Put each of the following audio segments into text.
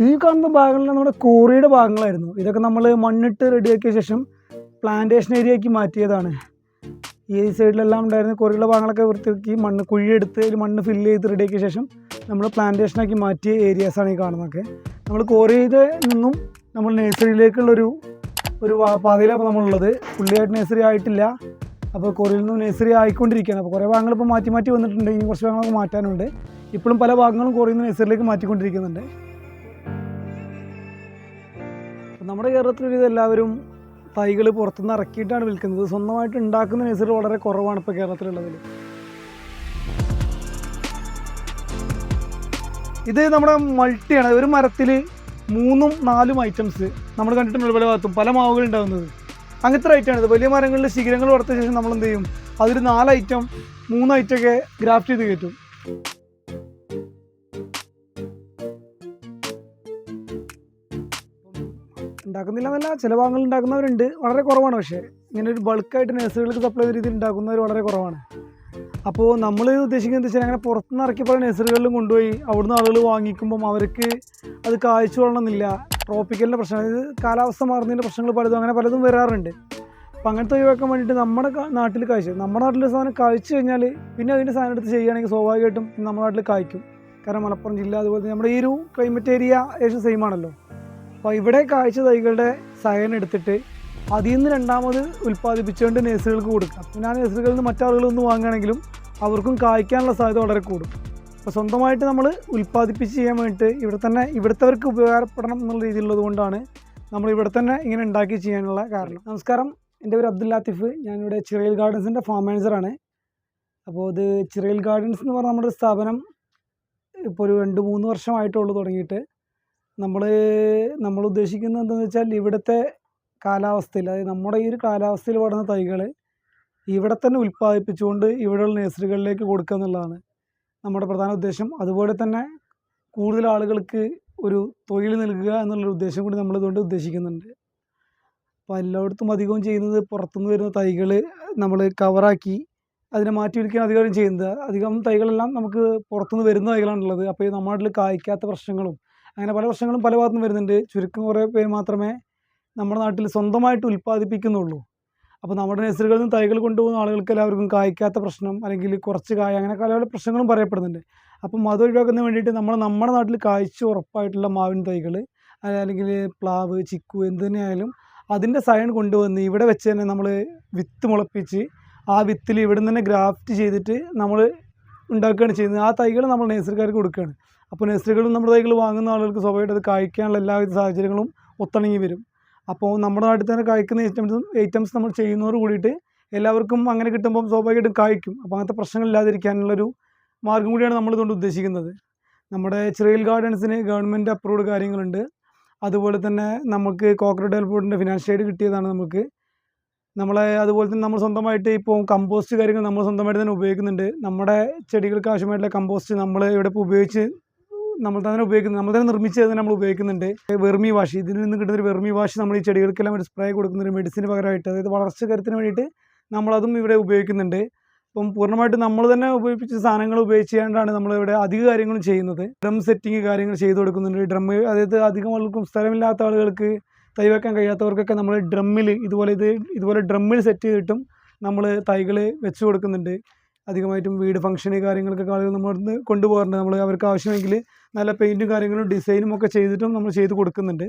ഈ കാണുന്ന ഭാഗങ്ങളിൽ നമ്മുടെ കോറിയുടെ ഭാഗങ്ങളായിരുന്നു. ഇതൊക്കെ നമ്മൾ മണ്ണിട്ട് റെഡിയാക്കിയ ശേഷം പ്ലാന്റേഷൻ ഏരിയയ്ക്ക് മാറ്റിയതാണ്. ഈ സൈഡിലെല്ലാം ഉണ്ടായിരുന്ന കോറിയുടെ ഭാഗങ്ങളൊക്കെ വൃത്തിയാക്കി മണ്ണ് കുഴിയെടുത്ത് അതിൽ മണ്ണ് ഫില്ല് ചെയ്ത് റെഡിയാക്കിയ ശേഷം നമ്മൾ പ്ലാന്റേഷനാക്കി മാറ്റിയ ഏരിയാസാണ് ഈ കാണുന്നതൊക്കെ. നമ്മൾ കോറിയുടെ നിന്നും നമ്മൾ നഴ്സറിയിലേക്കുള്ളൊരു ഒരു പാതയിലാണ് നമ്മളുള്ളത്. പുള്ളിയായിട്ട് നഴ്സറി ആയിട്ടില്ല. അപ്പോൾ കോറിയിൽ നിന്നും നഴ്സറി ആയിക്കൊണ്ടിരിക്കുകയാണ്. അപ്പോൾ കുറേ ഭാഗങ്ങൾ ഇപ്പോൾ മാറ്റി മാറ്റി വന്നിട്ടുണ്ട്. ഇനി കുറച്ച് ഭാഗങ്ങളൊക്കെ മാറ്റാനുണ്ട്. ഇപ്പോഴും പല ഭാഗങ്ങളും കോറിയിൽ നിന്ന് നഴ്സറിയിലേക്ക് മാറ്റിക്കൊണ്ടിരിക്കുന്നുണ്ട്. നമ്മുടെ കേരളത്തിൽ ഇത് എല്ലാവരും തൈകൾ പുറത്തുനിന്ന് ഇറക്കിയിട്ടാണ് വിൽക്കുന്നത്. സ്വന്തമായിട്ട് ഉണ്ടാക്കുന്ന നഴ്സറി വളരെ കുറവാണ് ഇപ്പോൾ കേരളത്തിലുള്ളതിൽ ഇത് നമ്മുടെ മൾട്ടിയാണ്. ഒരു മരത്തിൽ മൂന്നും നാലും ഐറ്റംസ് നമ്മൾ കണ്ടിട്ടുണ്ട് പല ഭാഗത്തും. പല മാവുകൾ ഉണ്ടാകുന്നത് അങ്ങനത്തെ ഐറ്റമാണ് ഇത്. വലിയ മരങ്ങളിൽ ശിഖരങ്ങൾ വളർത്തിയ ശേഷം നമ്മൾ എന്ത് ചെയ്യും? അതിൽ നാല് ഐറ്റം മൂന്ന് ഐറ്റം ഒക്കെ ഗ്രാഫ്റ്റ് ചെയ്ത് കയറ്റും. ഉണ്ടാക്കുന്നില്ല എന്നല്ല ചില ഭാഗങ്ങളിൽ ഉണ്ടാക്കുന്നവരുണ്ട്. വളരെ കുറവാണ്. പക്ഷേ ഇങ്ങനെ ഒരു ബൾക്കായിട്ട് നഴ്സറികൾക്ക് സപ്ലൈ ചെയ്ത രീതിയിൽ ഉണ്ടാക്കുന്നവർ വളരെ കുറവാണ്. അപ്പോൾ നമ്മൾ ഉദ്ദേശിക്കുന്നത് വെച്ചാൽ അങ്ങനെ പുറത്തുനിന്ന് ഇറക്കി പല നഴ്സറികളിലും കൊണ്ടുപോയി അവിടുന്ന് ആളുകൾ വാങ്ങിക്കുമ്പം അവർക്ക് അത് കാഴ്ച കൊള്ളണമെന്നില്ല. ട്രോപ്പിക്കലിന്റെ പ്രശ്നം അതായത് കാലാവസ്ഥ മാറുന്നതിന്റെ പ്രശ്നങ്ങൾ പലതും അങ്ങനെ പലതും വരാറുണ്ട്. അപ്പം അങ്ങനത്തെ ഒഴിവാക്കാൻ വേണ്ടിയിട്ട് നമ്മുടെ നാട്ടിൽ കാഴ്ച നമ്മുടെ നാട്ടിൽ സാധനം കാഴ്ച കഴിഞ്ഞാൽ പിന്നെ അതിന്റെ സാധനം എടുത്ത് ചെയ്യുകയാണെങ്കിൽ സ്വാഭാവികമായിട്ടും നമ്മുടെ നാട്ടിൽ കായ്ക്കും. കാരണം മലപ്പുറം ജില്ല അതുപോലെ നമ്മുടെ ഈ ഒരു ക്ലൈമറ്റ് ഏരിയ ഏകദേശം സെയിം ആണല്ലോ. അപ്പോൾ ഇവിടെ കാഴ്ച തൈകളുടെ സയൻ എടുത്തിട്ട് അതിൽ നിന്ന് രണ്ടാമത് ഉൽപ്പാദിപ്പിച്ചുകൊണ്ട് നേഴ്സുകൾക്ക് കൊടുക്കാം പിന്നെ ആ നേഴ്സുകളിൽ നിന്ന് മറ്റാളുകളൊന്നും വാങ്ങുകയാണെങ്കിലും അവർക്കും കായ്ക്കാനുള്ള സാധ്യത വളരെ കൂടും. അപ്പോൾ സ്വന്തമായിട്ട് നമ്മൾ ഉൽപ്പാദിപ്പിച്ച് ചെയ്യാൻ വേണ്ടിയിട്ട് ഇവിടെ തന്നെ ഇവിടുത്തവർക്ക് ഉപകാരപ്പെടണം എന്നുള്ള രീതിയിലുള്ളത് കൊണ്ടാണ് നമ്മൾ ഇവിടെ തന്നെ ഇങ്ങനെ ഉണ്ടാക്കി ചെയ്യാനുള്ള കാരണം. നമസ്കാരം. എന്റെ പേര് അബ്ദുൽ ലാത്തിഫ്. ഞാനിവിടെ ചിറയിൽ ഗാർഡൻസിന്റെ ഫാം മാനേജറാണ് അപ്പോൾ ഇത് ചിറയിൽ ഗാർഡൻസ് എന്ന് പറഞ്ഞ നമ്മുടെ സ്ഥാപനം ഇപ്പോൾ ഒരു രണ്ട് മൂന്ന് വർഷമായിട്ടുള്ളൂ തുടങ്ങിയിട്ട്. നമ്മൾ നമ്മൾ ഉദ്ദേശിക്കുന്നത് എന്താണെന്ന് വെച്ചാൽ ഇവിടുത്തെ കാലാവസ്ഥയിൽ അതായത് നമ്മുടെ ഈ ഒരു കാലാവസ്ഥയിൽ വളർന്ന തൈകൾ ഇവിടെ തന്നെ ഉൽപ്പാദിപ്പിച്ചുകൊണ്ട് ഇവിടെയുള്ള നഴ്സറികളിലേക്ക് കൊടുക്കുക എന്നുള്ളതാണ് നമ്മുടെ പ്രധാന ഉദ്ദേശം. അതുപോലെ തന്നെ കൂടുതൽ ആളുകൾക്ക് ഒരു തൊഴിൽ നൽകുക എന്നുള്ളൊരു ഉദ്ദേശം കൂടി നമ്മൾ ഇതുകൊണ്ട് ഉദ്ദേശിക്കുന്നുണ്ട്. അപ്പോൾ എല്ലായിടത്തും അധികവും ചെയ്യുന്നത് പുറത്തുനിന്ന് വരുന്ന തൈകൾ നമ്മൾ കവറാക്കി അതിനെ മാറ്റി വിൽക്കാൻ അധികം ചെയ്യുന്നത്. അധികം തൈകളെല്ലാം നമുക്ക് പുറത്തുനിന്ന് വരുന്ന തൈകളാണുള്ളത്. അപ്പോൾ ഈ നമ്മുടെ കായ്ക്കാത്ത പ്രശ്നങ്ങളും അങ്ങനെ പല പ്രശ്നങ്ങളും പല ഭാഗത്തും വരുന്നുണ്ട്. ചുരുക്കം കുറേ പേര് മാത്രമേ നമ്മുടെ നാട്ടിൽ സ്വന്തമായിട്ട് ഉൽപ്പാദിപ്പിക്കുന്നുള്ളൂ. അപ്പോൾ നമ്മുടെ നഴ്സറികളിൽ നിന്ന് തൈകൾ കൊണ്ടുപോകുന്ന ആളുകൾക്ക് എല്ലാവർക്കും കായ്ക്കാത്ത പ്രശ്നം അല്ലെങ്കിൽ കുറച്ച് കായ അങ്ങനെ പല പ്രശ്നങ്ങളും പറയപ്പെടുന്നുണ്ട്. അപ്പം അത് ഒഴിവാക്കുന്നതിന് വേണ്ടിയിട്ട് നമ്മൾ നമ്മുടെ നാട്ടിൽ കായ്ച്ച് ഉറപ്പായിട്ടുള്ള മാവിൻ തൈകൾ അല്ലെങ്കിൽ പ്ലാവ് ചിക്കു എന്ത് തന്നെയായാലും അതിന്റെ സയൺ കൊണ്ടുവന്ന് ഇവിടെ വെച്ച് തന്നെ നമ്മൾ വിത്ത് മുളപ്പിച്ച് ആ വിത്തിൽ ഇവിടെ നിന്ന് തന്നെ ഗ്രാഫ്റ്റ് ചെയ്തിട്ട് നമ്മൾ ഉണ്ടാക്കുകയാണ് ചെയ്യുന്നത്. ആ തൈകൾ നമ്മൾ നേഴ്സറിക്കാർക്ക് കൊടുക്കുകയാണ്. അപ്പോൾ നഴ്സറികളും നമ്മുടെ തൈകൾ വാങ്ങുന്ന ആളുകൾക്ക് സ്വാഭാവികമായിട്ട് അത് കായ്ക്കാനുള്ള എല്ലാവിധ സാഹചര്യങ്ങളും ഒത്തിണങ്ങി വരും. അപ്പോൾ നമ്മുടെ നാട്ടിൽ തന്നെ കായ്ക്കുന്ന ഐറ്റംസും ഐറ്റംസ് നമ്മൾ ചെയ്യുന്നതോട് കൂടിയിട്ട് എല്ലാവർക്കും അങ്ങനെ കിട്ടുമ്പോൾ സ്വാഭാവികമായിട്ടും കായ്ക്കും. അപ്പോൾ അങ്ങനത്തെ പ്രശ്നങ്ങളില്ലാതിരിക്കാനുള്ളൊരു മാർഗം കൂടിയാണ് നമ്മളിതുകൊണ്ട് ഉദ്ദേശിക്കുന്നത്. നമ്മുടെ ചിറയിൽ ഗാർഡൻസിന് ഗവൺമെന്റ് അപ്രൂവ്ഡ് കാര്യങ്ങളുണ്ട്. അതുപോലെ തന്നെ നമുക്ക് കോക്കറ ഡെവലപ്മെന്റിന്റെ ഫിനാൻഷ്യൽ എയ്ഡ് കിട്ടിയതാണ് നമുക്ക്. നമ്മളെ അതുപോലെ തന്നെ നമ്മൾ സ്വന്തമായിട്ട് ഇപ്പോൾ കമ്പോസ്റ്റ് കാര്യങ്ങൾ നമ്മൾ സ്വന്തമായിട്ട് തന്നെ ഉപയോഗിക്കുന്നുണ്ട്. നമ്മുടെ ചെടികൾക്ക് ആവശ്യമായിട്ടുള്ള കമ്പോസ്റ്റ് നമ്മൾ ഇവിടെ ഇപ്പോൾ ഉപയോഗിച്ച് നമ്മൾ തന്നെ ഉപയോഗിക്കുന്നത് നമ്മൾ തന്നെ നിർമ്മിച്ച് തന്നെ നമ്മൾ ഉപയോഗിക്കുന്നുണ്ട്. വെർമി വാഷ് ഇതിൽ നിന്ന് കിട്ടുന്ന വെർമി വാഷ് നമ്മൾ ഈ ചെടികൾക്കെല്ലാം ഒരു സ്പ്രേ കൊടുക്കുന്ന ഒരു മെഡിസിന് പകരമായിട്ട് അതായത് വളർച്ച കരുത്തിന് വേണ്ടിയിട്ട് നമ്മളതും ഇവിടെ ഉപയോഗിക്കുന്നുണ്ട്. അപ്പം പൂർണമായിട്ട് നമ്മൾ തന്നെ ഉപയോഗിച്ച സാധനങ്ങൾ ഉപയോഗിച്ചുകൊണ്ടാണ് നമ്മളിവിടെ അധിക കാര്യങ്ങളും ചെയ്യുന്നത്. ഡ്രം സെറ്റിങ് കാര്യങ്ങൾ ചെയ്തു കൊടുക്കുന്നുണ്ട്. ഡ്രം അതായത് അധികം ആൾക്കും സ്ഥലമില്ലാത്ത ആളുകൾക്ക് തൈ വെക്കാൻ കഴിയാത്തവർക്കൊക്കെ നമ്മൾ ഡ്രമ്മിൽ ഇതുപോലെ ഇത് ഇതുപോലെ ഡ്രമ്മിൽ സെറ്റ് ചെയ്തിട്ടും നമ്മൾ തൈകൾ വെച്ച് കൊടുക്കുന്നുണ്ട്. അധികമായിട്ടും വീട് ഫംഗ്ഷന് കാര്യങ്ങൾക്കൊക്കെ ആളുകൾ നമ്മൾ കൊണ്ടുപോകാറുണ്ട്. നമ്മൾ അവർക്ക് ആവശ്യമെങ്കിൽ നല്ല പെയിന്റും കാര്യങ്ങളും ഡിസൈനും ഒക്കെ ചെയ്തിട്ടും നമ്മൾ ചെയ്ത് കൊടുക്കുന്നുണ്ട്.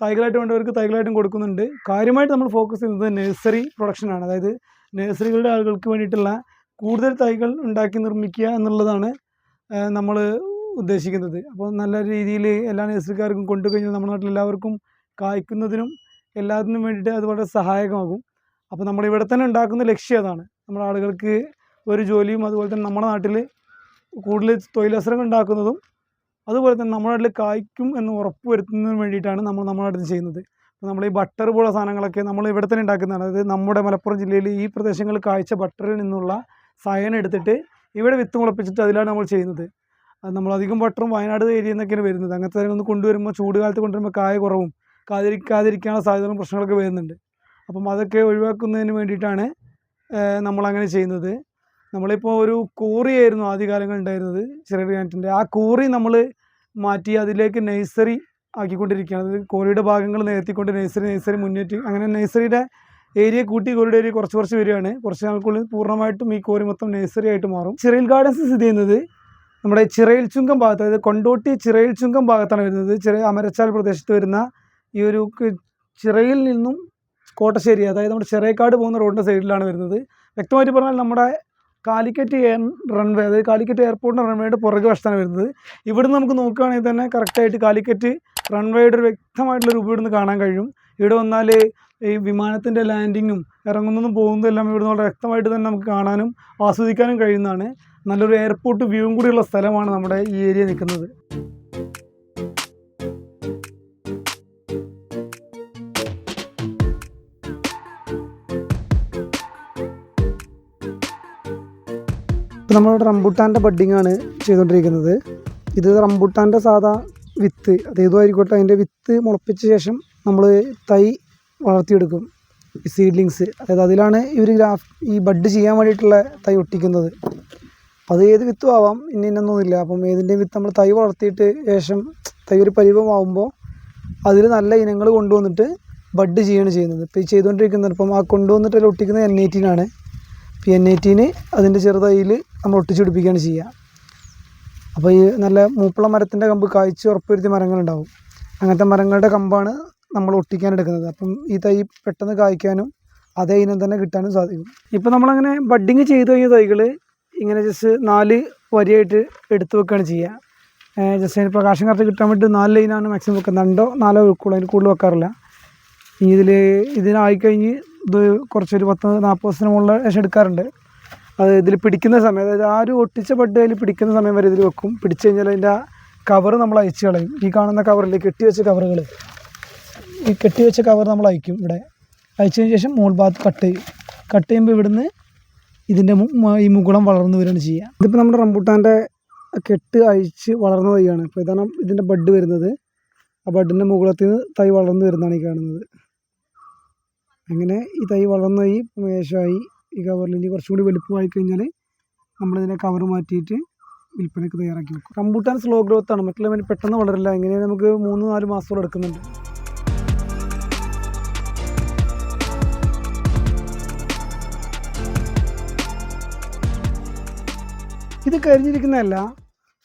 തൈകളായിട്ട് വേണ്ടവർക്ക് തൈകളായിട്ടും കൊടുക്കുന്നുണ്ട്. കാര്യമായിട്ട് നമ്മൾ ഫോക്കസ് ചെയ്യുന്നത് നഴ്സറി പ്രൊഡക്ഷനാണ് അതായത് നഴ്സറികളുടെ ആളുകൾക്ക് വേണ്ടിയിട്ടുള്ള കൂടുതൽ തൈകൾ ഉണ്ടാക്കി നിർമ്മിക്കുക എന്നുള്ളതാണ് നമ്മൾ ഉദ്ദേശിക്കുന്നത്. അപ്പോൾ നല്ല രീതിയിൽ എല്ലാ നഴ്സറിക്കാർക്കും കൊണ്ടുകഴിഞ്ഞാൽ നമ്മുടെ നാട്ടിൽ എല്ലാവർക്കും കായ്ക്കുന്നതിനും എല്ലാത്തിനും വേണ്ടിയിട്ട് അത് വളരെ സഹായകമാകും. അപ്പോൾ നമ്മളിവിടെ തന്നെ ഉണ്ടാക്കുന്ന ലക്ഷ്യം അതാണ്. നമ്മുടെ ആളുകൾക്ക് ഒരു ജോലിയും അതുപോലെ തന്നെ നമ്മുടെ നാട്ടിൽ കൂടുതൽ തൊഴിലവസരങ്ങൾ ഉണ്ടാക്കുന്നതും അതുപോലെ തന്നെ നമ്മുടെ നാട്ടിൽ കായ്ക്കും എന്ന് ഉറപ്പ് വരുത്തുന്നതിന് വേണ്ടിയിട്ടാണ് നമ്മൾ നമ്മുടെ നാട്ടിൽ ചെയ്യുന്നത്. നമ്മൾ ഈ ബട്ടർ പോലുള്ള സാധനങ്ങളൊക്കെ നമ്മൾ ഇവിടെ തന്നെ ഉണ്ടാക്കുന്നതാണ്. അതായത് നമ്മുടെ മലപ്പുറം ജില്ലയിൽ ഈ പ്രദേശങ്ങളിൽ കാഴ്ച ബട്ടറിൽ നിന്നുള്ള സയൻ എടുത്തിട്ട് ഇവിടെ വിത്ത് മുളപ്പിച്ചിട്ട് അതിലാണ് നമ്മൾ ചെയ്യുന്നത്. അധികം ബട്ടറും വയനാട് ഏരിയയിൽ നിന്നൊക്കെയാണ് വരുന്നത്. അങ്ങനത്തെ ഒന്ന് കൊണ്ടുവരുമ്പോൾ ചൂട് കാലത്ത് കൊണ്ടുവരുമ്പോൾ കായ കുറവും കാതിരിക്കാതിരിക്കാനുള്ള സാധ്യതകളും പ്രശ്നങ്ങളൊക്കെ വരുന്നുണ്ട്. അപ്പം അതൊക്കെ ഒഴിവാക്കുന്നതിന് വേണ്ടിയിട്ടാണ് നമ്മളങ്ങനെ ചെയ്യുന്നത്. നമ്മളിപ്പോൾ ഒരു കൂറിയായിരുന്നു ആദ്യകാലങ്ങളിൽ ഉണ്ടായിരുന്നത് ചെറിയ കിണറ്റിന്റെ ആ കൂറി നമ്മൾ മാറ്റി അതിലേക്ക് നഴ്സറി ആക്കിക്കൊണ്ടിരിക്കുകയാണ്. അത് കോറിയുടെ ഭാഗങ്ങൾ നികത്തിക്കൊണ്ട് നഴ്സറി നഴ്സറി മുന്നേറ്റി അങ്ങനെ നഴ്സറിയുടെ ഏരിയ കൂട്ടി കോറിയുടെ ഏരിയ കുറച്ച് കുറച്ച് വരികയാണ്. കുറച്ച് നാൾക്കുള്ളിൽ പൂർണമായിട്ടും ഈ കോറി മൊത്തം നഴ്സറി ആയിട്ട് മാറും. ചിറയിൽ ഗാർഡൻസ് സ്ഥിതി ചെയ്യുന്നത് നമ്മുടെ ചിറയിൽ ചുങ്കം ഭാഗത്ത് അതായത് കൊണ്ടോട്ടി ചിറയിൽ ചുങ്കം ഭാഗത്താണ് വരുന്നത്. ചെറിയ അമരച്ചാൽ പ്രദേശത്ത് വരുന്ന ഈ ഒരു ചിറയിൽ നിന്നും കോട്ടശ്ശേരി അതായത് നമ്മുടെ ചിറയക്കാട് പോകുന്ന റോഡിന്റെ സൈഡിലാണ് വരുന്നത്. വ്യക്തമായിട്ട് പറഞ്ഞാൽ നമ്മുടെ കാലിക്കറ്റ് എയർ റൺവേ അതായത് കാലിക്കറ്റ് എയർപോർട്ടിന്റെ റൺവേയുടെ പുറകെ വശത്താണ് വരുന്നത്. ഇവിടുന്ന് നമുക്ക് നോക്കുകയാണെങ്കിൽ തന്നെ കറക്റ്റായിട്ട് കാലിക്കറ്റ് റൺവേയുടെ ഒരു വ്യക്തമായിട്ടുള്ള രൂപം ഇവിടുന്ന് കാണാൻ കഴിയും. ഇവിടെ വന്നാൽ ഈ വിമാനത്തിന്റെ ലാൻഡിങ്ങും ഇറങ്ങുന്നതും പോകുന്നതും എല്ലാം ഇവിടുന്ന് വളരെ വ്യക്തമായിട്ട് തന്നെ നമുക്ക് കാണാനും ആസ്വദിക്കാനും കഴിയുന്നതാണ്. നല്ലൊരു എയർപോർട്ട് വ്യൂവും കൂടിയുള്ള സ്ഥലമാണ് നമ്മുടെ ഈ ഏരിയ നിൽക്കുന്നത്. നമ്മളിവിടെ റംബുട്ടാന്റെ ബഡ്ഡിംഗ് ആണ് ചെയ്തുകൊണ്ടിരിക്കുന്നത്. ഇത് റംബുട്ടാന്റെ സാധാ വിത്ത് അത് ആയിക്കോട്ടെ അതിന്റെ വിത്ത് മുളപ്പിച്ച ശേഷം നമ്മൾ തൈ വളർത്തിയെടുക്കും. സീഡ്ലിങ്സ് അതായത് അതിലാണ് ഇവർ ഗ്രാഫ് ഈ ബഡ് ചെയ്യാൻ വേണ്ടിയിട്ടുള്ള തൈ ഒട്ടിക്കുന്നത്. അത് ഏത് വിത്തും ആവാം ഇന്ന ഇന്നൊന്നുമില്ല അപ്പം ഏതിന്റെയും വിത്ത് നമ്മൾ തൈ വളർത്തിയിട്ട് ശേഷം തൈ ഒരു പരിവമാവുമ്പോൾ അതിൽ നല്ല ഇനങ്ങൾ കൊണ്ടുവന്നിട്ട് ബഡ് ചെയ്യുകയാണ് ചെയ്യുന്നത്. ഇപ്പോൾ ഈ ചെയ്തുകൊണ്ടിരിക്കുന്നത് ഇപ്പം ആ കൊണ്ടുവന്നിട്ട് ഒട്ടിക്കുന്നത് എൻ എയ്റ്റീനാണ് പി എൻ എയ്റ്റീന് അതിന്റെ ചെറുതൈയിൽ നമ്മൾ ഒട്ടിച്ചു പിടിപ്പിക്കുകയാണ് ചെയ്യുക. അപ്പോൾ ഈ നല്ല മൂപ്പുള്ള മരത്തിന്റെ കമ്പ് കായ്ച്ച് ഉറപ്പുവരുത്തിയ മരങ്ങളുണ്ടാവും. അങ്ങനത്തെ മരങ്ങളുടെ കമ്പാണ് നമ്മൾ ഒട്ടിക്കാൻ എടുക്കുന്നത്. അപ്പം ഈ തൈ പെട്ടെന്ന് കായ്ക്കാനും അതേ ഇനം തന്നെ കിട്ടാനും സാധിക്കും. ഇപ്പോൾ നമ്മളങ്ങനെ ബഡ്ഡിങ് ചെയ്ത് കഴിഞ്ഞ തൈകൾ ഇങ്ങനെ ജസ്റ്റ് നാല് വരിയായിട്ട് എടുത്തു വെക്കുകയാണ് ചെയ്യുക. ജസ്റ്റ് അതിന് പ്രകാശം കറക്റ്റ് കിട്ടാൻ വേണ്ടി നാല് ലൈനാണ് മാക്സിമം വെക്കുന്നത്. രണ്ടോ നാലോ വെക്കുള്ളൂ അതിന് കൂടുതൽ വെക്കാറില്ല. ഇതിൽ ഇതിനായിക്കഴിഞ്ഞ് ഇത് കുറച്ചൊരു പത്ത് നാൽപ്പത് ദിവസത്തിന് മുകളിൽ ശേഷം എടുക്കാറുണ്ട്. അത് ഇതിൽ പിടിക്കുന്ന സമയം അതായത് ആ ഒരു ഒട്ടിച്ച ബഡ് അതിൽ പിടിക്കുന്ന സമയം വരെ ഇതിൽ വെക്കും. പിടിച്ചു കഴിഞ്ഞാൽ അതിന്റെ കവർ നമ്മൾ അയച്ചു കളയും. ഈ കാണുന്ന കവറിൽ കെട്ടി കെട്ടിവെച്ച കവറുകൾ ഈ കെട്ടി വെച്ച കവർ നമ്മൾ അയക്കും ഇവിടെ. അയച്ചതിന് ശേഷം മുകൾ ഭാഗത്ത് കട്ട് ചെയ്യും. കട്ട് ചെയ്യുമ്പോൾ ഇവിടുന്ന് ഇതിന്റെ ഈ മുകുളം വളർന്നു വരികയാണ് ചെയ്യുക. ഇതിപ്പോൾ നമ്മുടെ റംബൂട്ടാന്റെ കെട്ട് അയച്ച് വളർന്ന തൈയാണ്. ഇപ്പോൾ ഇതാണ് ഇതിന്റെ ബഡ് വരുന്നത്. ആ ബഡിന്റെ മുകളത്തിൽ നിന്ന് തൈ വളർന്നു വരുന്നതാണ് ഈ കാണുന്നത്. അങ്ങനെ ഈ തൈ വളർന്ന ഈ മേശമായി ഈ കവറിൽ ഇനി കുറച്ചും കൂടി വലുപ്പമായി കഴിഞ്ഞാൽ നമ്മളിതിനെ കവർ മാറ്റിയിട്ട് വിൽപ്പനയ്ക്ക് തയ്യാറാക്കി വെക്കും. റംബൂട്ടാൻ സ്ലോ ഗ്രോത്ത് ആണ്. മറ്റുള്ള പെട്ടെന്ന് വളരില്ല. ഇങ്ങനെ നമുക്ക് മൂന്ന് നാല് മാസത്തോളം എടുക്കുന്നുണ്ട്. ഇത് കരിഞ്ഞിരിക്കുന്നതല്ല.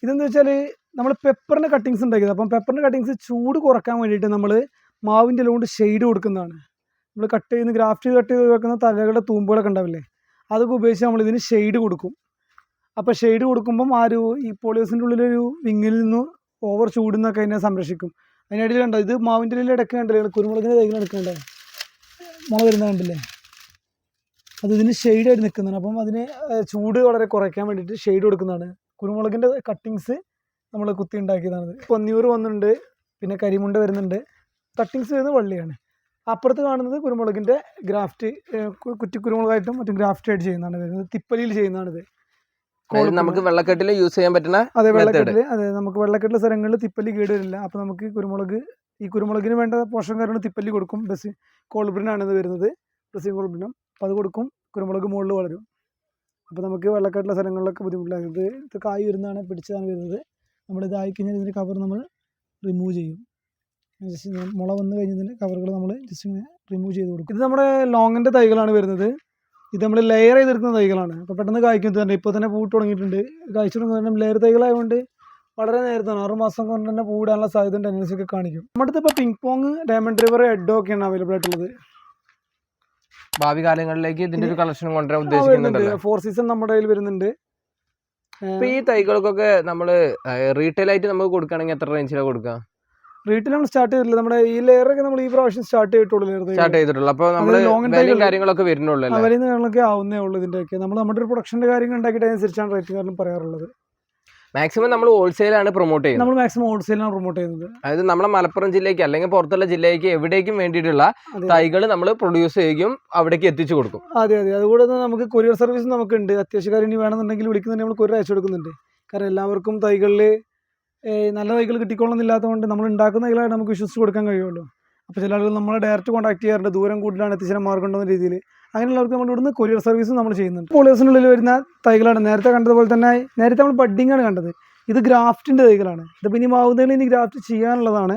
ഇതെന്താ വെച്ചാൽ നമ്മൾ പെപ്പറിന്റെ കട്ടിങ്സ് ഉണ്ടാക്കിയത്. അപ്പം പെപ്പറിന്റെ കട്ടിങ്സ് ചൂട് കുറയ്ക്കാൻ വേണ്ടിയിട്ട് നമ്മൾ മാവിന്റെ കൊണ്ട് ഷെയ്ഡ് കൊടുക്കുന്നതാണ്. നമ്മൾ കട്ട് ചെയ്യുന്ന ഗ്രാഫ്റ്റ് കട്ട് ചെയ്ത് വെക്കുന്ന തലകളുടെ തൂമ്പുകളൊക്കെ ഉണ്ടാവില്ലേ? അതൊക്കെ ഉപയോഗിച്ച് നമ്മൾ ഇതിന് ഷെയ്ഡ് കൊടുക്കും. അപ്പോൾ ഷെയ്ഡ് കൊടുക്കുമ്പം ആ ഒരു ഈ പോളിയോസിന്റെ ഉള്ളിലൊരു വിങ്ങിൽ നിന്ന് ഓവർ ചൂടിൽ നിന്നൊക്കെ അതിനെ സംരക്ഷിക്കും. അതിനിടയിൽ കണ്ടോ? ഇത് മാവിന്റെ ഇടയിൽ ഇടയ്ക്ക് കണ്ടില്ലേ കുരുമുളകിന്റെ തൈകൾ എടുക്കണ്ടേ മുള വരുന്ന കണ്ടില്ലേ? അത് ഇതിന് ഷെയ്ഡായിട്ട് നിൽക്കുന്നതാണ്. അപ്പം അതിന് ചൂട് വളരെ കുറയ്ക്കാൻ വേണ്ടിയിട്ട് ഷെയ്ഡ് കൊടുക്കുന്നതാണ്. കുരുമുളകിന്റെ കട്ടിങ്സ് നമ്മൾ കുത്തി ഉണ്ടാക്കിയതാണ് പൊന്നിയൂർ വന്നിട്ടുണ്ട്. പിന്നെ കരിമുണ്ട് വരുന്നുണ്ട്. കട്ടിങ്സ് വരുന്നത് വള്ളിയാണ്. അപ്പുറത്ത് കാണുന്നത് കുരുമുളകിന്റെ ഗ്രാഫ്റ്റ് കുറ്റി കുരുമുളകായിട്ടും മറ്റും ഗ്രാഫ്റ്റ് ആയിട്ട് ചെയ്യുന്നതാണ് വരുന്നത്. തിപ്പലിയിൽ ചെയ്യുന്നതാണിത്. നമുക്ക് വെള്ളക്കെട്ടിൽ യൂസ് ചെയ്യാൻ പറ്റുന്ന അതെ. വെള്ളക്കെട്ടിൽ അതെ നമുക്ക് വെള്ളക്കെട്ടിലെ സ്ഥലങ്ങളിൽ തിപ്പല്ലി കേട് വരില്ല അപ്പോൾ നമുക്ക് കുരുമുളക് ഈ കുരുമുളകിന് വേണ്ട പോഷകം കാരണം തിപ്പല്ലി കൊടുക്കും. ബസ് കോൾബ്രിനാണ് ഇത് വരുന്നത്. ബസ് കോൾബ്രിനം അപ്പോൾ അത് കൊടുക്കും. കുരുമുളക് മുകളിൽ വളരും. അപ്പോൾ നമുക്ക് വെള്ളക്കെട്ടിലെ സ്ഥലങ്ങളിലൊക്കെ ബുദ്ധിമുട്ടില്ല ഇത് ഇത് കായ് വരുന്നതാണ് പിടിച്ചതാണ് വരുന്നത്. നമ്മൾ ഇതായി ആയിക്കഴിഞ്ഞാൽ ഇതിന്റെ കവർ നമ്മൾ റിമൂവ് ചെയ്യും. ജസ്റ്റ് മുള വന്ന് കഴിഞ്ഞതിന്റെ കവറുകൾ നമ്മൾ ജസ്റ്റ് ഇങ്ങനെ റിമൂവ് ചെയ്ത് കൊടുക്കും. ഇത് നമ്മുടെ ലോങ്ങിന്റെ തൈകളാണ് വരുന്നത്. ഇത് നമ്മൾ ലെയർ ചെയ്തെടുക്കുന്ന തൈകളാണ്. അപ്പോൾ പെട്ടെന്ന് കായ്ക്കുന്നത് തന്നെ. ഇപ്പോൾ തന്നെ പൂട്ട് തുടങ്ങിയിട്ടുണ്ട്. കായ്ച്ചു തുടങ്ങുന്ന ലെയർ തൈകളായതുകൊണ്ട് വളരെ നേരത്താണ്. ആറ് മാസം കൊണ്ട് തന്നെ പൂടാനുള്ള സാധ്യത ടെൻഡൻസി ഒക്കെ കാണിക്കും. നമ്മുടെ അടുത്ത് ഇപ്പോൾ പിങ് പോങ് ഡയമണ്ട് റിവർ ഹെഡോ ഒക്കെയാണ് അവൈലബിൾ ആയിട്ടുള്ളത്. ഭാവി കാലങ്ങളിലേക്ക് ഇതിന്റെ ഒരു കളക്ഷൻ കൊണ്ടുവരാൻ ഉദ്ദേശിക്കുന്നുണ്ട് ഫോർ സീസൺ നമ്മുടെ കയ്യിൽ വരുന്നുണ്ട്. ഈ തൈകൾക്കൊക്കെ നമ്മൾ റീറ്റെയിൽ ആയിട്ട് നമുക്ക് കൊടുക്കുകയാണെങ്കിൽ എത്ര റേഞ്ചിലാണ് കൊടുക്കുക? റീറ്റിൽ നമ്മൾ സ്റ്റാർട്ട് ചെയ്തിട്ടില്ല. നമ്മുടെ ഈ ലെയറൊക്കെ നമ്മൾ ഈ പ്രാവശ്യം സ്റ്റാർട്ട് ചെയ്തിട്ടുള്ളൂ സ്റ്റാർട്ട് ചെയ്തിട്ടുള്ളൂ. അപ്പൊ നമ്മൾ ലോങ് കാര്യങ്ങളൊക്കെ വരുന്നുള്ളൂ അവരിൽ നിന്ന് നിന്നൊക്കെ ആവുന്നേ ഉള്ളൂ ഇതിന്റെയൊക്കെ നമ്മൾ നമ്മുടെ ഒരു പ്രൊഡക്ഷന്റെ കാര്യങ്ങൾ ഉണ്ടാക്കിയിട്ട് അതിനനുസരിച്ചാണ് റേറ്റ് കാരണം പറയാറുള്ളത്. മാക്സിമം നമ്മൾ ഹോൾസെയിലാണ് പ്രൊമോട്ട് ചെയ്യുന്നത്. നമ്മൾ മാക്സിമം ഹോൾസെയിലാണ് പ്രൊമോട്ട് ചെയ്യുന്നത്. അതായത് നമ്മളെ മലപ്പുറം ജില്ലയ്ക്ക് അല്ലെങ്കിൽ പുറത്തുള്ള ജില്ലയ്ക്ക് എവിടേക്കും വേണ്ടിയിട്ടുള്ള. തൈകൾ നമ്മൾ പ്രൊഡ്യൂസ് ചെയ്യുകയും അവിടേക്ക് എത്തിച്ചു കൊടുക്കും. അതെ അതെ. അതുകൂടെ നമുക്ക് കൊറിയർ സർവീസ് നമുക്കുണ്ട്. അത്യാവശ്യക്കാർ ഇനി വേണമെന്നുണ്ടെങ്കിൽ വിളിക്കുന്നുണ്ടെങ്കിൽ നമ്മൾ കൊറിയർ അയച്ചു കൊടുക്കുന്നുണ്ട്. കാരണം എല്ലാവർക്കും തൈകളിൽ നല്ല തൈകൾ കിട്ടിക്കൊള്ളുന്നില്ലാത്തതുകൊണ്ട് നമ്മൾ ഉണ്ടാക്കുന്ന തൈകളായി നമുക്ക് വിശ്വസിച്ച് കൊടുക്കാൻ കഴിയുമല്ലോ അപ്പോൾ ചില ആളുകൾ നമ്മളെ ഡയറക്റ്റ് കോൺടാക്ട് ചെയ്യാറുണ്ട്. ദൂരം കൂടുതലാണ് എത്തിച്ചേരാൻ മാർഗം ഉണ്ടെന്ന രീതിയിൽ. അങ്ങനെയുള്ളവർക്ക് നമ്മൾ ഇവിടുന്ന് കൊറിയർ സർവീസും നമ്മൾ ചെയ്യുന്നുണ്ട്. പോളിയേഴ്സിനുള്ളിൽ വരുന്ന തൈകളാണ്. നേരത്തെ കണ്ടതുപോലെ തന്നെ നേരത്തെ നമ്മൾ ബഡ്ഡിങ്ങാണ് കണ്ടത്. ഇത് ഗ്രാഫ്റ്റിന്റെ തൈകളാണ്. ഇതിപ്പോൾ ഇനി മാവുന്നതിൽ ഇനി ഗ്രാഫ്റ്റ് ചെയ്യാനുള്ളതാണ്.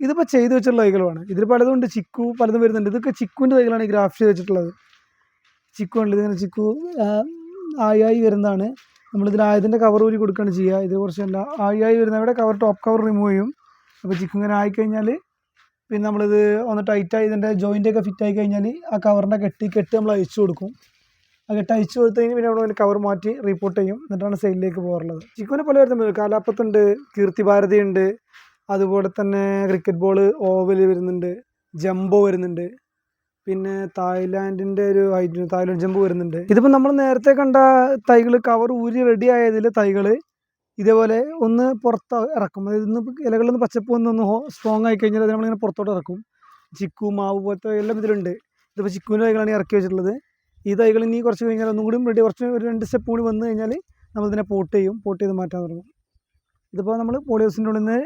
ഇതിപ്പോൾ ചെയ്തു വെച്ചിട്ടുള്ള തൈകളുമാണ്. ഇതിൽ പലതും ഉണ്ട്. ചിക്കു പലതും വരുന്നുണ്ട്. ഇതൊക്കെ ചിക്കുവിന്റെ തൈകളാണ് ഈ ഗ്രാഫ്റ്റ് ചെയ്ത് വെച്ചിട്ടുള്ളത്. ചിക്കു ഉണ്ട് ഇതിങ്ങനെ ചിക്കു ആയി ആയി വരുന്നതാണ്. നമ്മളിതിൽ ആയതിന്റെ കവർ ഊരി കൊടുക്കുകയാണ് ചെയ്യുക. ഇത് കുറച്ച് എന്താ ആയി വരുന്നവിടെ കവർ ടോപ്പ് കവർ റിമൂവ് ചെയ്യും. അപ്പോൾ ചിക്കൻ ഇങ്ങനെ ആയിക്കഴിഞ്ഞാൽ പിന്നെ നമ്മളിത് ഒന്ന് ടൈറ്റായി ഇതിന്റെ ജോയിന്റൊക്കെ ഫിറ്റ് ആയി കഴിഞ്ഞാൽ ആ കവറിന്റെ കെട്ടി കെട്ട് നമ്മൾ അയച്ചു കൊടുക്കും. ആ കെട്ട് അയച്ചു കൊടുത്തു കഴിഞ്ഞാൽ പിന്നെ അവിടെ കവർ മാറ്റി റിപ്പോർട്ട് ചെയ്യും. എന്നിട്ടാണ് സെയിലിലേക്ക് പോകാറുള്ളത്. ചിക്കുവിനെ പല തരത്തിൽ കാലാപ്പത്തുണ്ട് കീർത്തി ഭാരതി ഉണ്ട് അതുപോലെ തന്നെ ക്രിക്കറ്റ് ബോൾ ഓവൽ വരുന്നുണ്ട് ജംബോ വരുന്നുണ്ട്. പിന്നെ തായ്ലാൻഡിന്റെ ഒരു ഹൈറ്റ് തായ്ലാൻഡ് ജമ്പ് വരുന്നുണ്ട്. ഇതിപ്പോൾ നമ്മൾ നേരത്തെ കണ്ട തൈകൾ കവർ ഊരി റെഡി ആയതിൽ തൈകൾ ഇതേപോലെ ഒന്ന് പുറത്ത് ഇറക്കും. അതായത് ഇന്ന് ഇലകളിൽ നിന്ന് പച്ചപ്പ് വന്ന് ഒന്ന് സ്ട്രോങ് ആയി കഴിഞ്ഞാൽ അത് നമ്മളിങ്ങനെ പുറത്തോട്ട് ഇറക്കും. ചിക്കു മാവ് പോലത്തെ എല്ലാം ഇതിലുണ്ട്. ഇതിപ്പോൾ ചിക്കുവിന്റെ തൈകളാണ് ഇറക്കി വെച്ചിട്ടുള്ളത്. ഈ തൈകൾ ഇനി കുറച്ച് കഴിഞ്ഞാൽ ഒന്നും കൂടി റെഡി കുറച്ച് ഒരു രണ്ട് സ്റ്റെപ്പ് കൂടി വന്നു കഴിഞ്ഞാൽ നമ്മളിതിനെ പോട്ട് ചെയ്യും. പോട്ട് ചെയ്ത് മാറ്റാൻ തുടങ്ങും. ഇതിപ്പോൾ നമ്മൾ പോളിയോസിന്റെ ഉള്ളിൽ നിന്ന്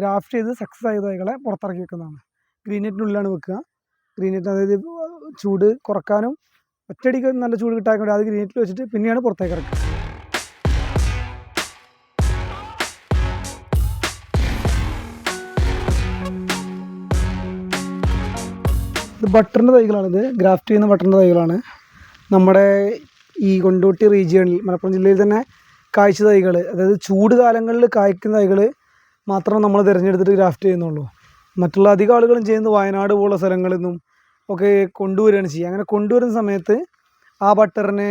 ഗ്രാഫ്റ്റ് ചെയ്ത് സക്സസ് ആയ തൈകളെ പുറത്തിറക്കി വെക്കുന്നതാണ്. ഗ്രീൻ നെറ്റിനുള്ളിലാണ് വെക്കുക. ഗ്രീൻ നെറ്റ് അതായത് ചൂട് കുറക്കാനും ഒറ്റയടിക്ക് നല്ല ചൂട് കിട്ടാൻ വേണ്ടി അത് ഗ്രീൻ നെറ്റിൽ വെച്ചിട്ട് പിന്നെയാണ് പുറത്തേക്ക് ഇറക്കുക. ഇത് ബട്ടറിന്റെ തൈകളാണിത്. ഗ്രാഫ്റ്റ് ചെയ്യുന്ന ബട്ടറിന്റെ തൈകളാണ്. നമ്മുടെ ഈ കൊണ്ടോട്ടി റീജിയണിൽ മലപ്പുറം ജില്ലയിൽ തന്നെ കാഴ്ച തൈകൾ അതായത് ചൂട് കാലങ്ങളിൽ കായ്ക്കുന്ന തൈകൾ മാത്രം നമ്മൾ തിരഞ്ഞെടുത്തിട്ട് ഗ്രാഫ്റ്റ് ചെയ്യുന്നുള്ളൂ. മറ്റുള്ള അധികം ആളുകളും ചെയ്യുന്നത് വയനാട് പോലുള്ള സ്ഥലങ്ങളിൽ നിന്നും ഒക്കെ കൊണ്ടുവരികയാണ് ചെയ്യുക. അങ്ങനെ കൊണ്ടുവരുന്ന സമയത്ത് ആ ബട്ടറിന്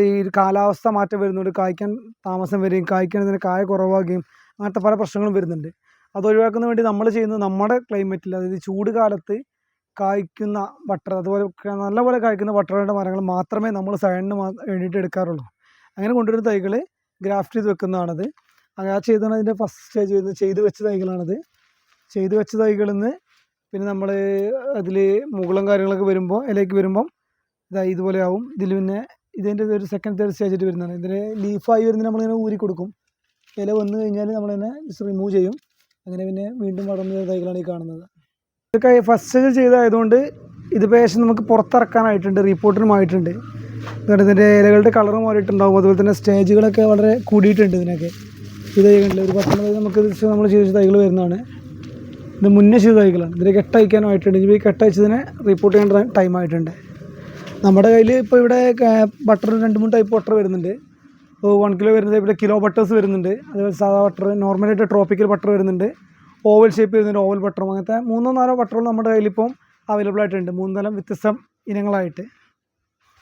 ഈ കാലാവസ്ഥ മാറ്റം വരുന്നതുകൊണ്ട് കായ്ക്കാൻ താമസം വരികയും കായ്ക്കുന്നതിന് കായ കുറവാകുകയും അങ്ങനത്തെ പല പ്രശ്നങ്ങളും വരുന്നുണ്ട്. അത് ഒഴിവാക്കുന്ന വേണ്ടി നമ്മൾ ചെയ്യുന്നത് നമ്മുടെ ക്ലൈമറ്റിൽ അതായത് ചൂട് കാലത്ത് കായ്ക്കുന്ന ബട്ടർ അതുപോലെ നല്ലപോലെ കായ്ക്കുന്ന ബട്ടറുകളുടെ മരങ്ങൾ മാത്രമേ നമ്മൾ സൈഡിന് വേണ്ടിയിട്ട് എടുക്കാറുള്ളൂ. അങ്ങനെ കൊണ്ടുവരുന്ന തൈകൾ ഗ്രാഫ്റ്റ് ചെയ്ത് വെക്കുന്നതാണത്. അങ്ങനെ ആ ചെയ്താണ് അതിന്റെ ഫസ്റ്റ് സ്റ്റേജ് ചെയ്ത് വെച്ച തൈകളാണത്. ചെയ്ത് വെച്ച തൈകളിൽ നിന്ന് പിന്നെ നമ്മൾ അതിൽ മുകളും കാര്യങ്ങളൊക്കെ വരുമ്പോൾ ഇലയ്ക്ക് വരുമ്പം ഇതാ ഇതുപോലെ ആവും. ഇതിൽ പിന്നെ ഇതിന്റെ ഒരു സെക്കൻഡ് തേർഡ് സ്റ്റേജായിട്ട് വരുന്നതാണ്. ഇതിന് ലീഫായി വരുന്ന നമ്മളിങ്ങനെ ഊരി കൊടുക്കും. ഇല വന്നു കഴിഞ്ഞാൽ നമ്മളിങ്ങനെ റിമൂവ് ചെയ്യും. അങ്ങനെ പിന്നെ വീണ്ടും വളർന്ന തൈകളാണ് ഈ കാണുന്നത്. ഇതൊക്കെ ഫസ്റ്റ് ചെയ്തതായതുകൊണ്ട് ഇത് പേശം നമുക്ക് പുറത്തിറക്കാനായിട്ടുണ്ട്. റിപ്പോർട്ടിനുമായിട്ടുണ്ട് അതുകൊണ്ട് ഇതിന്റെ ഇലകളുടെ കളർ മാറിയിട്ടുണ്ടാകും അതുപോലെ തന്നെ സ്റ്റേജുകളൊക്കെ വളരെ കൂടിയിട്ടുണ്ട് ഇതിനൊക്കെ. ഇത് കഴിഞ്ഞിട്ടുണ്ട് ഒരു പത്തൊമ്പത് നമുക്ക് നമ്മൾ ചെയ്ത തൈകൾ വരുന്നതാണ്. ഇത് മുന്നേ ചെയ്ത തൈകളാണ് ഇതിന് കെട്ടയക്കാനായിട്ടുണ്ട് ഇനി കെട്ടയച്ചതിനെ റിപ്പോർട്ട് ചെയ്യേണ്ട ടൈം ആയിട്ടുണ്ട്. നമ്മുടെ കയ്യിൽ ഇപ്പോൾ ഇവിടെ ബട്ടർ രണ്ട് മൂന്ന് ടൈപ്പ് ബട്ടർ വരുന്നുണ്ട്. ഇപ്പോൾ വൺ കിലോ വരുന്നത് ഇവിടെ കിലോ ബട്ടേഴ്സ് വരുന്നുണ്ട്. അതുപോലെ സാധാ ബട്ടർ നോർമലായിട്ട് ട്രോപ്പിക്കൽ ബട്ടർ വരുന്നുണ്ട്. ഓവൽ ഷേപ്പ് വരുന്നുണ്ട്. ഓവൽ ബട്ടറും അങ്ങനത്തെ മൂന്നോ നാലോ ബട്ടറുകൾ നമ്മുടെ കയ്യിലിപ്പം അവൈലബിൾ ആയിട്ടുണ്ട്. മൂന്ന് തരം വ്യത്യസ്ത ഇനങ്ങളായിട്ട്.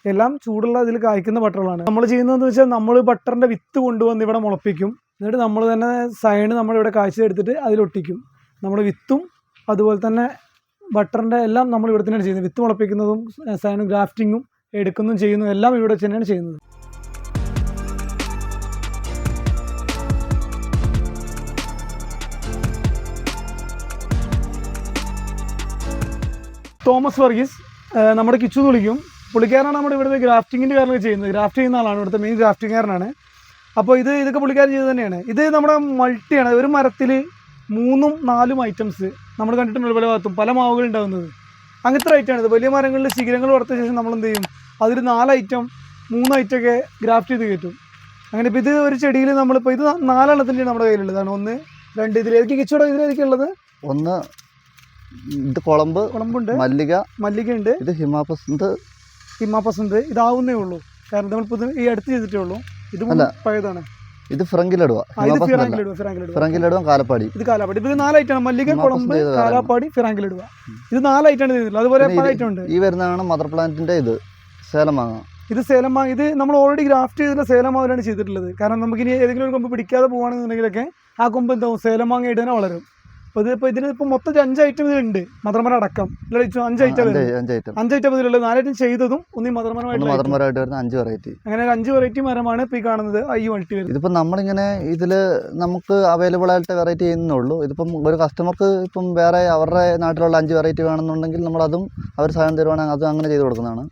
എല്ലാം ചൂടുള്ള ഇതിൽ കായ്ക്കുന്ന ബട്ടറുകളാണ് നമ്മൾ ചെയ്യുന്നതെന്ന് വെച്ചാൽ നമ്മൾ ബട്ടറിന്റെ വിത്ത് കൊണ്ടുവന്ന് ഇവിടെ മുളപ്പിക്കും. എന്നിട്ട് നമ്മൾ തന്നെ സൈഡ് നമ്മളിവിടെ കാഴ്ച എടുത്തിട്ട് അതിലൊട്ടിക്കും. നമ്മൾ വിത്തും അതുപോലെ തന്നെ ബട്ടറിന്റെ എല്ലാം നമ്മൾ ഇവിടെ തന്നെയാണ് ചെയ്യുന്നത്. വിത്ത് മുളപ്പിക്കുന്നതും സൈനും ഗ്രാഫ്റ്റിങ്ങും എടുക്കുന്നതും ചെയ്യുന്നതും എല്ലാം ഇവിടെ തന്നെയാണ് ചെയ്യുന്നത്. തോമസ് വർഗീസ് നമ്മുടെ കിച്ചു എന്ന് വിളിക്കും. പുള്ളിക്കാരനാണ് നമ്മുടെ ഇവിടുത്തെ ഗ്രാഫ്റ്റിങ്ങിന്റെ കാര്യങ്ങൾ ചെയ്യുന്നത്. ഗ്രാഫ്റ്റ് ചെയ്യുന്ന ആളാണ് ഇവിടുത്തെ മെയിൻ ഗ്രാഫ്റ്റിംഗുകാരനാണ് അപ്പോൾ ഇത് ഇതൊക്കെ പുള്ളിക്കാരൻ ചെയ്ത് തന്നെയാണ്. ഇത് നമ്മുടെ മൾട്ടിയാണ് ഒരു മരത്തിൽ മൂന്നും നാലും ഐറ്റംസ് നമ്മൾ കണ്ടിട്ടുണ്ട് പല ഭാഗത്തും പല മാവുകൾ ഉണ്ടാകുന്നത് അങ്ങനത്തെ ഐറ്റമാണ് ഇത്. വലിയ മരങ്ങളിൽ ശിഖരങ്ങൾ വളർത്തിയ ശേഷം നമ്മൾ എന്ത് ചെയ്യും? അതിൽ നാല് ഐറ്റം മൂന്ന് ഐറ്റം ഒക്കെ ഗ്രാഫ്റ്റ് ചെയ്ത് കയറ്റും. അങ്ങനെ ഇപ്പോൾ ഇത് ഒരു ചെടിയിൽ നമ്മളിപ്പോൾ ഇത് നാലെണ്ണത്തിന്റെ നമ്മുടെ കയ്യിലുള്ളതാണ് ഒന്ന് രണ്ട് ഇതിലേക്ക് കിച്ചോടെ ഇതിലേക്ക് ഉള്ളത്? ഒന്ന് ഇത് കുളമ്പ് കുളമ്പുണ്ട്. മല്ലിക. മല്ലിക ഉണ്ട് ഇത് ഹിമാപസന്ത്. ഹിമാപസന്ത്. ഇതാവുന്നേ ഉള്ളൂ. കാരണം നമ്മളിപ്പോൾ പുതിയ ഈ അടുത്ത് ചെയ്തിട്ടേ ഉള്ളൂ. ഇത്. പഴയതാണ്. ഇത് ഫിറാങ്കിലിടുക ഫ്രങ്കിലിടുക കാലപ്പാടി. ഇത് കാലാപ്പാടി. ഇത് നാലായിട്ടാണ്. മല്ലിക കുളമ്പ് കാലപ്പാടി ഫിറാങ്കിലിടുക ഇത് നാലായിട്ടാണ് ചെയ്തിട്ടുള്ളത് അതുപോലെ പല ഐറ്റം ഉണ്ട് ഈ വരുന്നതാണ് മദർ പ്ലാന്റിന്റെ ഇത് സേലം മാങ്ങ. ഇത് സേലം മാങ്ങ. ഇത് നമ്മൾ ഓൾറെഡി ഗ്രാഫ്റ്റ് ചെയ്തിട്ടുള്ള സേലം മാവിലാണ് ചെയ്തിട്ടുള്ളത്. കാരണം നമുക്ക് ഇനി ഏതെങ്കിലും ഒരു കൊമ്പ് പിടിക്കാതെ പോവാണെന്നുണ്ടെങ്കിലൊക്കെ ആ കൊമ്പ് എന്താവും? സേലം മാങ്ങ ഇടുന്ന വളരും. അപ്പോൾ ഇത് ഇപ്പോൾ ഇതിന് ഇപ്പോൾ മൊത്തം അഞ്ച് ഐറ്റം ഇതിലുണ്ട്. മദർമര അടക്കം. അഞ്ച് ഐറ്റം അഞ്ച് ഐറ്റം ഇതിലുള്ളത് നാലൈറ്റം ചെയ്തതും ഒന്നീ മദർമരമായിട്ട് വരുന്ന അഞ്ച് വെറൈറ്റി അങ്ങനെ അഞ്ച് വെറൈറ്റി മരമാണ് ഇപ്പോൾ ഈ കാണുന്നത്. ഐ മൾട്ടി വരുന്നത്. ഇതിപ്പോൾ നമ്മളിങ്ങനെ ഇതിൽ നമുക്ക് അവൈലബിൾ ആയിട്ട് വെറൈറ്റി ചെയ്യുന്നുള്ളൂ ഇതിപ്പം ഒരു കസ്റ്റമർക്ക് ഇപ്പം വേറെ അവരുടെ നാട്ടിലുള്ള അഞ്ച് വെറൈറ്റി വേണമെന്നുണ്ടെങ്കിൽ നമ്മളതും അവർ സഹായം തരുവാണെങ്കിൽ അതും അങ്ങനെ ചെയ്ത് കൊടുക്കുന്നതാണ്.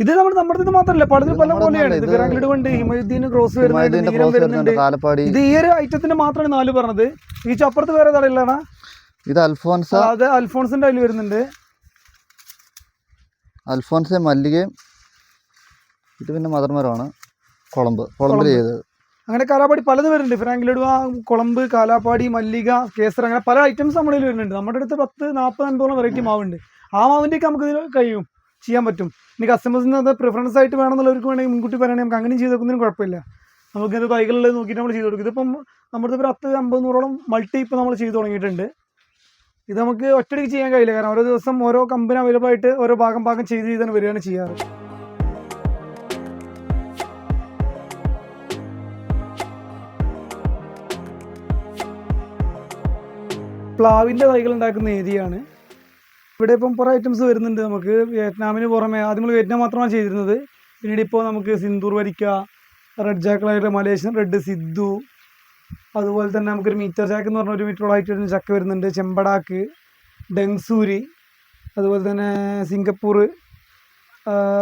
ഇത് നമ്മൾ നമ്മുടെ ഇത് മാത്രമല്ല പല പല പോലെയാണ്. ഇത് ഉണ്ട് ഹിമയുദ്ദീൻ ക്രോസ് വരുന്നുണ്ട് ഇത് ഈ ഒരു ഐറ്റത്തിന് മാത്രമാണ് നാല് പറഞ്ഞത്. ഈ ചപ്പുറത്ത് വേറെ തടയിലാണ് ഇത് അൽഫോൻസ അത് അൽഫോൺസിന്റെ അതിൽ വരുന്നുണ്ട്. അൽഫോൺസ് മല്ലികയും ഇത് പിന്നെ മദർമരമാണ് കുളമ്പ്. കൊളമ്പ്. ചെയ്തത്. അങ്ങനെ കാലാപാടി പലത് വരുന്നുണ്ട്. ഫ്രാങ്കിലിടുക കുളമ്പ് കാലാപ്പാടി മല്ലിക കേസർ അങ്ങനെ പല ഐറ്റംസ് നമ്മുടെ വരുന്നുണ്ട്. നമ്മുടെ അടുത്ത് പത്ത് നാൽപ്പത് അൻപതോളം വെറൈറ്റി മാവുണ്ട്. ആ മാവിന്റെയൊക്കെ നമുക്ക് കഴിയും. ചെയ്യാൻ പറ്റും. ഇനി കസ്റ്റമേഴ്സിന് അത് പ്രിഫറൻസ് ആയിട്ട് വേണമെന്നുള്ളവർക്ക് വേണമെങ്കിൽ മുൻകൂട്ടി പറയണമെങ്കിൽ നമുക്ക് അങ്ങനെയും ചെയ്ത് കൊടുക്കുന്നതിന് കുഴപ്പമില്ല. നമുക്ക് ഇത് തൈകളുള്ളത് നോക്കിയിട്ട് നമ്മൾ ചെയ്ത് കൊടുക്കും. ഇതിപ്പം നമ്മുടെ ഒരു പത്ത് അമ്പത് നൂറോളം മൾട്ടി ഇപ്പം നമ്മൾ ചെയ്ത് തുടങ്ങിയിട്ടുണ്ട്. ഇത് നമുക്ക് ഒറ്റയ്ക്ക് ചെയ്യാൻ കഴിയില്ല. കാരണം ഓരോ ദിവസം ഓരോ കമ്പനി അവൈലബിൾ ആയിട്ട് ഓരോ ഭാഗം ഭാഗം ചെയ്ത് ചെയ്താണ് വരികയാണ് ചെയ്യാറ്. പ്ലാവിന്റെ തൈകൾ ഉണ്ടാക്കുന്ന ഏരിയയാണ്. ഇവിടെ ഇപ്പം കുറേ ഐറ്റംസ് വരുന്നുണ്ട്. നമുക്ക് വിയറ്റ്നാമിന് പുറമെ ആദ്യം നമ്മൾ വിയറ്റ്നാം മാത്രമാണ് ചെയ്തിരുന്നത്. പിന്നീട് ഇപ്പോൾ നമുക്ക് സിന്ദൂർ വരിക്ക റെഡ് ജാക്കളായിട്ട് മലേഷ്യൻ റെഡ് സിദ്ധു അതുപോലെ തന്നെ നമുക്കൊരു മീറ്റർ ചാക്ക് എന്ന് പറഞ്ഞ ഒരു മീറ്ററോളായിട്ട് വരുന്ന ചക്ക വരുന്നുണ്ട്. ചെമ്പടാക്ക് ഡെങ്സൂരി അതുപോലെ തന്നെ സിംഗപ്പൂർ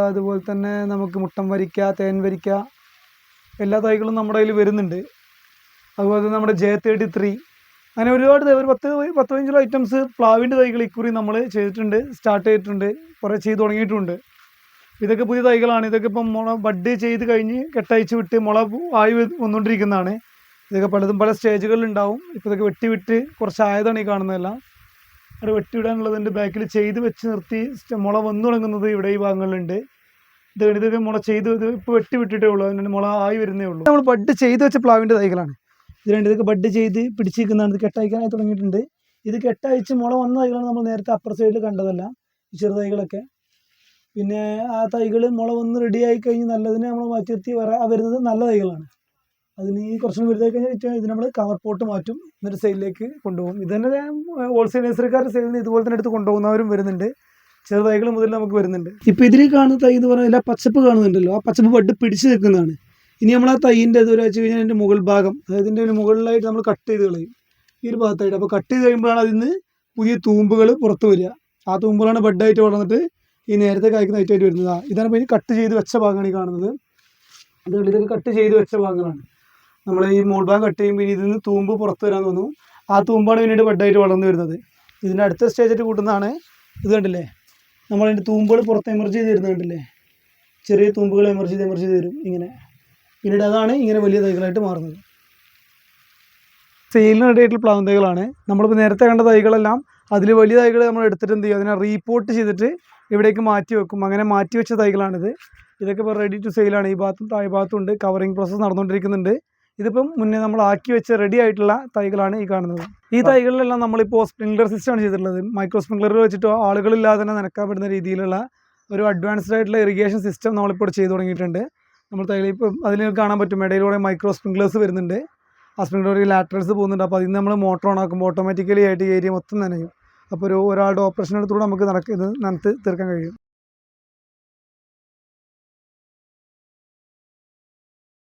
അതുപോലെ തന്നെ നമുക്ക് മുട്ടം വരിക്ക തേൻ വരിക്ക എല്ലാ തൈകളും നമ്മുടെ കയ്യിൽ വരുന്നുണ്ട്. അതുപോലെ തന്നെ നമ്മുടെ ജെ തേർട്ടി ത്രീ അങ്ങനെ ഒരുപാട് ഒരു പത്ത് പത്ത് പതിനഞ്ചോ ഐറ്റംസ് പ്ലാവിന്റെ തൈകൾ ഇക്കുറി നമ്മൾ ചെയ്തിട്ടുണ്ട് സ്റ്റാർട്ട് ചെയ്തിട്ടുണ്ട് കുറേ ചെയ്ത് തുടങ്ങിയിട്ടുണ്ട്. ഇതൊക്കെ പുതിയ തൈകളാണ്. ഇതൊക്കെ ഇപ്പം മുള ബഡ് ചെയ്ത് കഴിഞ്ഞ് കെട്ടയച്ച് വിട്ട് മുള ആയി വന്നുകൊണ്ടിരിക്കുന്നതാണ് ഇതൊക്കെ പലതും പല സ്റ്റേജുകളിലുണ്ടാവും. ഇപ്പോൾ ഇതൊക്കെ വെട്ടി വിട്ട് കുറച്ച് ആയതാണ് ഈ കാണുന്നതെല്ലാം. അത് വെട്ടിവിടാനുള്ളതിന്റെ ബാക്കിൽ ചെയ്ത് വെച്ച് നിർത്തി മുള വന്നു തുടങ്ങുന്നത് ഇവിടെ ഈ ഭാഗങ്ങളിലുണ്ട്. ഇത് ഇതൊക്കെ മുള ചെയ്ത് ഇപ്പോൾ വെട്ടി വിട്ടിട്ടേ ഉള്ളൂ. അതിന്റെ മുള ആയി വരുന്നേ ഉള്ളൂ. നമ്മൾ ബഡ് ചെയ്ത് വെച്ച പ്ലാവിന്റെ തൈകളാണ്. ഇത് രണ്ട് ഇതൊക്കെ ബഡ് ചെയ്ത് പിടിച്ചിരിക്കുന്നതാണ്. ഇത് കെട്ടയക്കാനായി തുടങ്ങിയിട്ടുണ്ട്. ഇത് കെട്ടയച്ച് മുള വന്ന തൈകളാണ് നമ്മൾ നേരത്തെ അപ്പുറ സൈഡിൽ കണ്ടതല്ല. ഈ ചെറു തൈകളൊക്കെ. പിന്നെ ആ തൈകൾ മുള വന്ന് റെഡി ആയി കഴിഞ്ഞ് നല്ലതിനെ നമ്മൾ മാറ്റി വരാ വര വരുന്നത് നല്ല തൈകളാണ്. അതിന് കുറച്ചും വലുതായി കഴിഞ്ഞാൽ ഇത് നമ്മൾ കവർ പോട്ട് മാറ്റും. എന്നിട്ട് സെയിലിലേക്ക് കൊണ്ടുപോകും. ഇത് തന്നെ ഹോൾസെയിൽ സെയിലിൽ നിന്ന് ഇതുപോലെ തന്നെ എടുത്ത് കൊണ്ടുപോകുന്നവരും വരുന്നുണ്ട്. ചെറു തൈകൾ മുതൽ നമുക്ക് വരുന്നുണ്ട്. ഇപ്പോൾ ഇതിൽ കാണുന്ന തൈ എന്ന് പറഞ്ഞാൽ പച്ചപ്പ് കാണുന്നുണ്ടല്ലോ. ആ പച്ചപ്പ് ബഡ് പിടിച്ച് നിൽക്കുന്നതാണ്. ഇനി നമ്മൾ ആ തൈന്റെ ഇത് വെച്ച് കഴിഞ്ഞാൽ അതിന്റെ മുകൾ ഭാഗം അതായത് ഇതിന്റെ മുകളിലായിട്ട് നമ്മൾ കട്ട് ചെയ്ത് കളയും. ഈ ഒരു ഭാഗത്തായിട്ട്. അപ്പോൾ കട്ട് ചെയ്ത് കഴിയുമ്പോഴാണ് അതിൽ നിന്ന് പുതിയ തൂമ്പുകൾ പുറത്ത് വരിക. ആ തൂമ്പുകളാണ് ബെഡായിട്ട് വളർന്നിട്ട് ഈ നേരത്തെ കായ്ക്കുന്ന ഐറ്റമായിട്ട് വരുന്നത്. ഇതാണ് ഇപ്പോൾ ഇനി കട്ട് ചെയ്ത് വെച്ച ഭാഗമാണ് ഈ കാണുന്നത്. അതുകൊണ്ട് ഇതൊക്കെ കട്ട് ചെയ്ത് വെച്ച ഭാഗങ്ങളാണ്. നമ്മൾ ഈ മുകൾ ഭാഗം കട്ട് ചെയ്യുമ്പോൾ ഇതിൽ നിന്ന് തൂമ്പ് പുറത്ത് വരാൻ തോന്നും ആ തൂമ്പാണ് പിന്നീട് ബെഡായിട്ട് വളർന്നു വരുന്നത്. ഇതിന്റെ അടുത്ത സ്റ്റേജായിട്ട് കൂട്ടുന്നതാണ് ഇത് കണ്ടില്ലേ? നമ്മളതിന്റെ തൂമ്പുകൾ പുറത്ത് എമർജ് ചെയ്ത് വരുന്നത് കണ്ടില്ലേ? ചെറിയ തൂമ്പുകൾ എമർജ് ചെയ്ത് എമർജ് ചെയ്ത് വരും ഇങ്ങനെ. പിന്നീട് അതാണ് ഇങ്ങനെ വലിയ തൈകളായിട്ട് മാറുന്നത്. സെയിലിന് പ്ലാവ് തൈകളാണ്. നമ്മളിപ്പോൾ നേരത്തെ കണ്ട തൈകളെല്ലാം അതിൽ വലിയ തൈകൾ നമ്മൾ എടുത്തിട്ട് എന്ത് ചെയ്യും? അതിനെ റീപോർട്ട് ചെയ്തിട്ട് ഇവിടേക്ക് മാറ്റി വെക്കും. അങ്ങനെ മാറ്റി വെച്ച തൈകളാണിത്. ഇതൊക്കെ ഇപ്പോൾ റെഡി ടു സെയിലാണ് ഈ ഭാഗത്തും താഴെ ഭാഗത്തും ഉണ്ട് കവറിങ് പ്രോസസ്സ് നടന്നുകൊണ്ടിരിക്കുന്നുണ്ട്. ഇതിപ്പം മുന്നേ നമ്മൾ ആക്കി വെച്ച് റെഡി ആയിട്ടുള്ള തൈകളാണ് ഈ കാണുന്നത്. ഈ തൈകളിലെല്ലാം നമ്മളിപ്പോൾ സ്പ്രിംഗ്ലർ സിസ്റ്റമാണ് ചെയ്തിട്ടുള്ളത്. മൈക്രോ സ്പ്രിംഗ്ലർ വെച്ചിട്ട് ആളുകളില്ലാതെ തന്നെ നനക്കാൻ പറ്റുന്ന രീതിയിലുള്ള ഒരു അഡ്വാൻസ്ഡ് ആയിട്ടുള്ള ഇറിഗേഷൻ സിസ്റ്റം നമ്മളിപ്പോൾ ചെയ്തു തുടങ്ങിയിട്ടുണ്ട്. നമ്മൾ തൈകൾ ഇപ്പം അതിൽ കാണാൻ പറ്റും. ഇടയിലൂടെ മൈക്രോ സ്പ്രിംഗ്ലേഴ്സ് വരുന്നുണ്ട്. ആ സ്പ്രിംഗ്ലർ ലാറ്ററൽസ് പോകുന്നുണ്ട്. അപ്പോൾ അതിന് നമ്മൾ മോട്ടർ ഓൺ ആക്കുമ്പോൾ ഓട്ടോമാറ്റിക്കലി ആയിട്ട് ഏരിയ മൊത്തം നനയും. അപ്പോൾ ഒരു ഒരാളുടെ ഓപ്പറേഷൻ എടുത്തുകൂടെ നമുക്ക് നടക്ക ഇത് നനത്ത് തീർക്കാൻ കഴിയും.